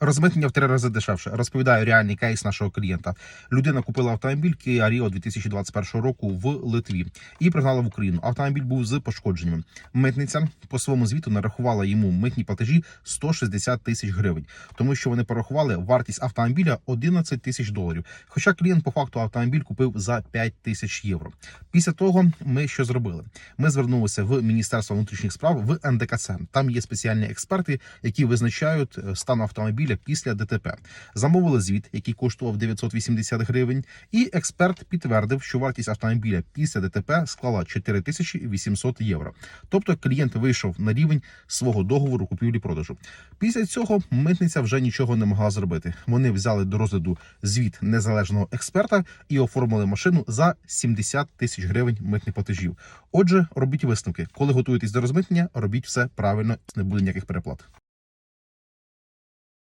Розмитнення в три рази дешевше. Розповідаю реальний кейс нашого клієнта. Людина купила автомобіль Kia Rio 2021 року в Литві і пригнала в Україну. Автомобіль був з пошкодженнями. Митниця по своєму звіту нарахувала йому митні платежі 160 тисяч гривень, тому що вони порахували вартість автомобіля 11 тисяч доларів. Хоча клієнт по факту автомобіль купив за 5 тисяч євро. Після того ми що зробили? Ми звернулися в Міністерство внутрішніх справ в НДКЦ. Там є спеціальні експерти, які визначають е, стан автомобіля після ДТП. Замовили звіт, який коштував 980 гривень, і експерт підтвердив, що вартість автомобіля після ДТП склала 4800 євро. Тобто клієнт вийшов на рівень свого договору купівлі-продажу. Після цього митниця вже нічого не могла зробити. Вони взяли до розгляду звіт незалежного експерта і оформили машину за 70 тисяч гривень митних платежів. Отже, робіть висновки. Коли готуєтесь до розмитнення, робіть все правильно, не буде ніяких переплат.